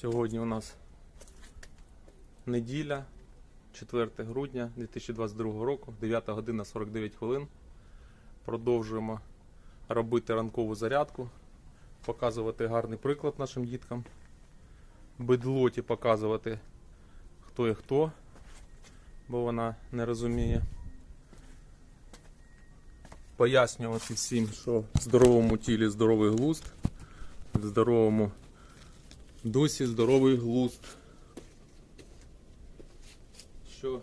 Сьогодні у нас неділя, 4 грудня 2022 року, 9 година 49 хвилин. Продовжуємо робити ранкову зарядку, показувати гарний приклад нашим діткам. Бедлоті показувати, хто і хто, бо вона не розуміє. Пояснювати всім, що в здоровому тілі здоровий глузд, в здоровому досі здоровий глузд. Що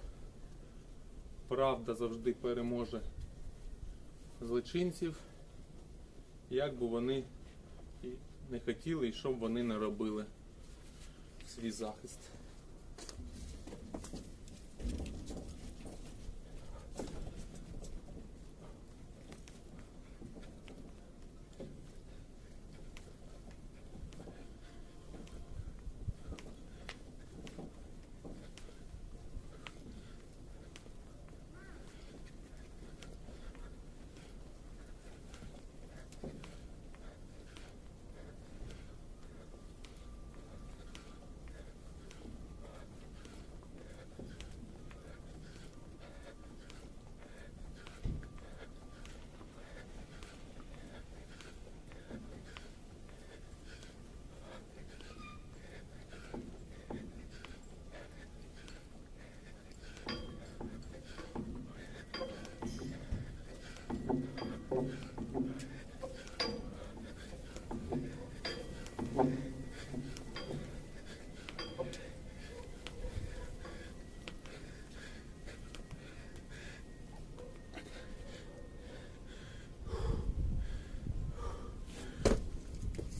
правда завжди переможе злочинців, як би вони не хотіли, і що б вони не робили свій захист.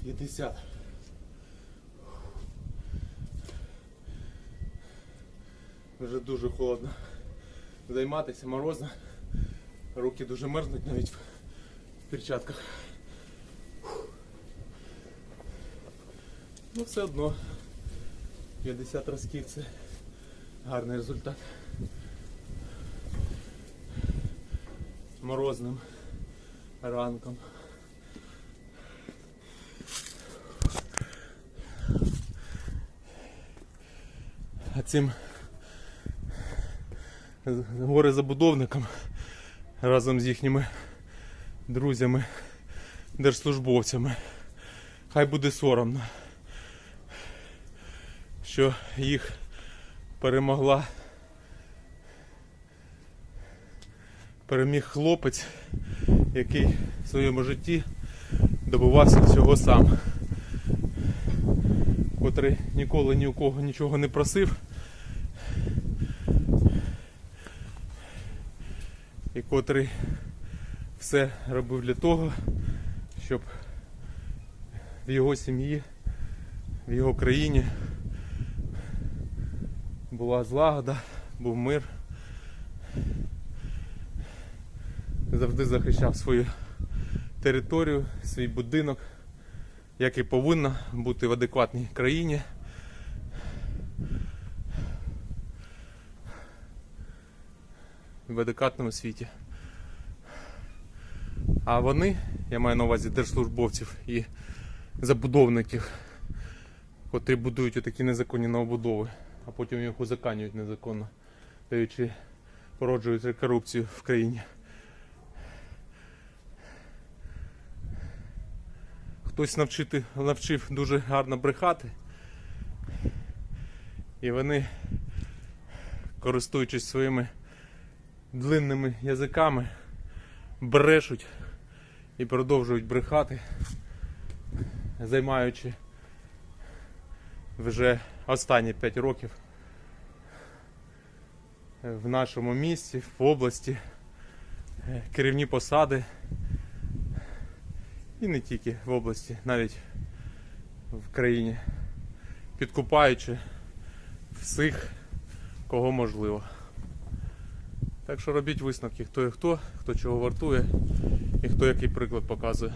П'ятдесят. Вже дуже холодно. Займатися морозно. Руки дуже мерзнуть навіть в перчатках. Ну все одно 50 разків це гарний результат. Морозним ранком. Цим горе забудовникам разом з їхніми друзями, держслужбовцями. Хай буде соромно, що їх перемогла. Переміг хлопець, який в своєму житті добивався всього сам, котрий ніколи ні у кого нічого не просив. Котрий все робив для того, щоб в його сім'ї, в його країні була злагода, був мир. Завжди захищав свою територію, свій будинок, як і повинно бути в адекватній країні. В адекватному світі. А вони, я маю на увазі держслужбовців і забудовників, котрі будують такі незаконні новобудови, а потім їх узаканюють незаконно, даючи породжують корупцію в країні. Хтось навчити, навчив дуже гарно брехати. І вони, користуючись своїми длинними язиками брешуть і продовжують брехати, займаючи вже останні 5 років в нашому місті, в області, керівні посади. І не тільки в області, навіть в країні, підкупаючи всіх, кого можливо. Так що робіть висновки, хто і хто, хто чого вартує і хто який приклад показує.